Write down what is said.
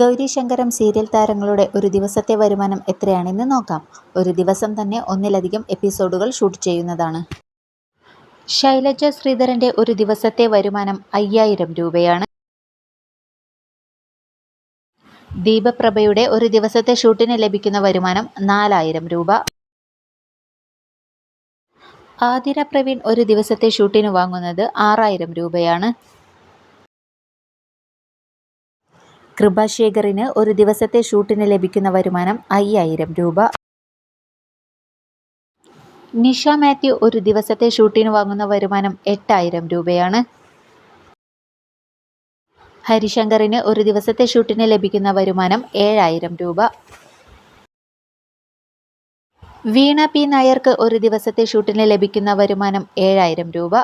ഗൗരി ശങ്കരം serial താരങ്ങളുടെ ഒരു ദിവസത്തെ വരുമാനം എത്രയാണെന്ന് നോക്കാം. ഒരു ദിവസം തന്നെ ഒന്നിലധികം എപ്പിസോഡുകൾ ഷൂട്ട് ചെയ്യുന്നതാണ്. ശൈലജ ശ്രീധരന്റെ ഒരു ദിവസത്തെ വരുമാനം അയ്യായിരം രൂപയാണ്. ദീപപ്രഭയുടെ ഒരു ദിവസത്തെ ഷൂട്ടിന് ലഭിക്കുന്ന വരുമാനം നാലായിരം രൂപ. ആതിര പ്രവീൺ ഒരു ദിവസത്തെ ഷൂട്ടിന് വാങ്ങുന്നത് ആറായിരം രൂപയാണ്. കൃപാശേഖറിന് ഒരു ദിവസത്തെ ഷൂട്ടിന് ലഭിക്കുന്ന വരുമാനം അയ്യായിരം രൂപ. നിഷ മാത്യു ഒരു ദിവസത്തെ ഷൂട്ടിന് വാങ്ങുന്ന വരുമാനം എട്ടായിരം രൂപയാണ്. ഹരിശങ്കറിന് ഒരു ദിവസത്തെ ഷൂട്ടിന് ലഭിക്കുന്ന വരുമാനം ഏഴായിരം രൂപ. വീണ പി നായർക്ക് ഒരു ദിവസത്തെ ഷൂട്ടിന് ലഭിക്കുന്ന വരുമാനം ഏഴായിരം രൂപ.